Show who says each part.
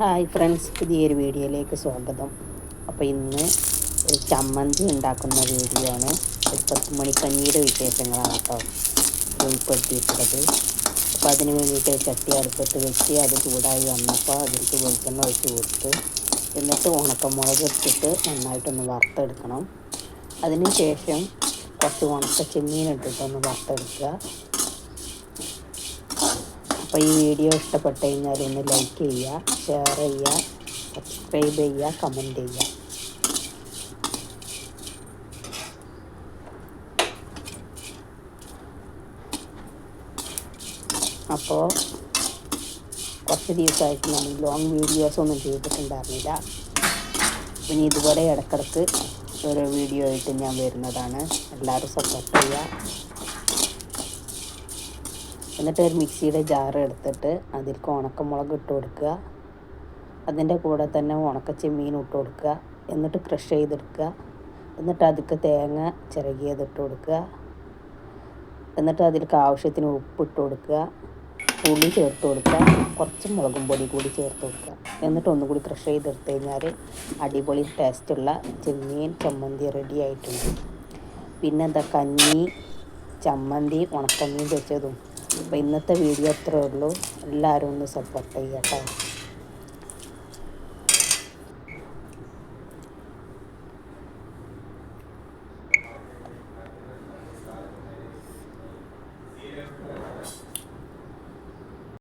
Speaker 1: Hi friends പുതിയൊരു വീഡിയോയിലേക്ക് സ്വാഗതം. അപ്പോൾ ഇന്ന് ഒരു ചമ്മന്തി ഉണ്ടാക്കുന്ന വീഡിയോ ആണ് ഒരു പത്ത് മണിക്കഞ്ഞിയുടെ വിശേഷങ്ങളാണ് കേട്ടോ ഉൾപ്പെടുത്തിയിട്ടുള്ളത്. അപ്പോൾ അതിന് വേണ്ടിയിട്ട് ചട്ടി അടുപ്പത്ത് വെച്ച് അത് ചൂടായി വന്നപ്പോൾ അതിലേക്ക് വെളിച്ചെണ്ണ ഒഴിച്ച് കൊടുത്ത് എന്നിട്ട് ഉണക്കമുളക് ഇട്ടിട്ട് നന്നായിട്ടൊന്ന് വറുത്തെടുക്കണം. അതിന് ശേഷം കുറച്ച് ഉണക്ക ചെമ്മീൻ ഇട്ടിട്ടൊന്ന് വറുത്തെടുക്കുക. അപ്പോൾ ഈ വീഡിയോ ഇഷ്ടപ്പെട്ട് കഴിഞ്ഞാൽ ഒന്ന് ലൈക്ക് ചെയ്യുക ഷെയർ ചെയ്യുക സബ്സ്ക്രൈബ് ചെയ്യുക കമന്റ് ചെയ്യുക. അപ്പോൾ കുറച്ച് ദിവസമായിട്ട് നമ്മൾ ലോങ് വീഡിയോസ് ഒന്നും ചെയ്തിട്ടുണ്ടായിരുന്നില്ല. പിന്നെ ഇതുപോലെ ഇടക്കിടക്ക് ഓരോ വീഡിയോ ആയിട്ട് ഞാൻ വരുന്നതാണ്. എല്ലാവരും സപ്പോർട്ട് ചെയ്യുക. എന്നിട്ട് ഒരു മിക്സിയുടെ ജാറ് എടുത്തിട്ട് അതിലേക്ക് ഉണക്കമുളക് ഇട്ട് കൊടുക്കുക. അതിന്റെ കൂടെ തന്നെ ഉണക്ക ചെമ്മീൻ ഇട്ട് കൊടുക്കുക. എന്നിട്ട് ക്രഷ് ചെയ്തെടുക്കുക. എന്നിട്ട് അതിലേക്ക് തേങ്ങ ചിരകിയത് ഇട്ട് കൊടുക്കുക. എന്നിട്ട് അതിലേക്ക് ആവശ്യത്തിന് ഉപ്പ് ഇട്ട് കൊടുക്കുക. പുളി ചേർത്ത് കൊടുക്കുക. കുറച്ച് മുളകും പൊടി കൂടി ചേർത്ത് കൊടുക്കുക. എന്നിട്ട് ഒന്നുകൂടി ക്രഷ് ചെയ്തെടുത്ത് കഴിഞ്ഞാൽ അടിപൊളി ടേസ്റ്റുള്ള ചെമ്മീൻ ചമ്മന്തി റെഡി ആയിട്ടുണ്ട്. പിന്നെന്താ കഞ്ഞി ചമ്മന്തി ഉണക്കമീൻ വെച്ചതും അപ്പോൾ ഇന്നത്തെ വീഡിയോ അത്രേ ഉള്ളൂ. എല്ലാവരും ഒന്ന് സപ്പോർട്ട് ചെയ്യാം കേട്ടോ.